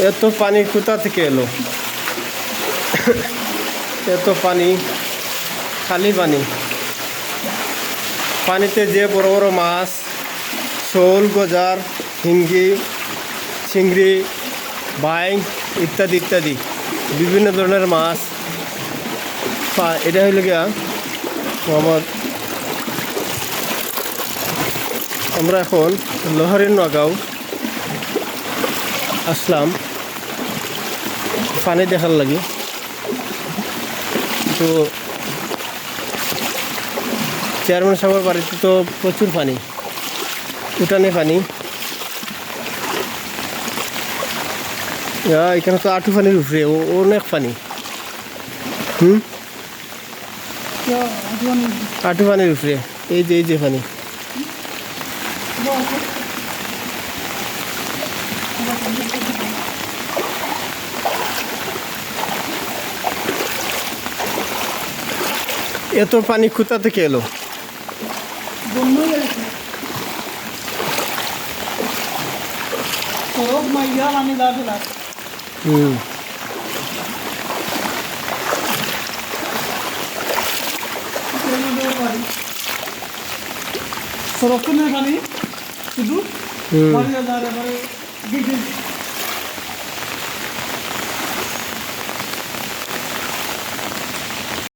এত পানি কোথা থেকে এলো? এত পানি, খালি পানি। পানিতে যে বড় বড় মাছ, শোল, গজার, হিঙ্গি, চিংড়ি, বাইং ইত্যাদি ইত্যাদি, বিভিন্ন ধরনের মাছ এটা হইল গিয়া মোহাম্মদ। আমরা এখন লোহারের নগাঁও আসলাম। পানি দেখার লাগে। তো চেয়ারম্যান সাহেবের বাড়িতে তো প্রচুর পানি উঠানে পানি এখানে তো আঁটু পানির উপরে অনেক পানি হুম? আঁটু পানির উপরে, এই যে এই যে পানি এত পানি কোথা থেকে এলো? হুম। পানি শুধু হুম।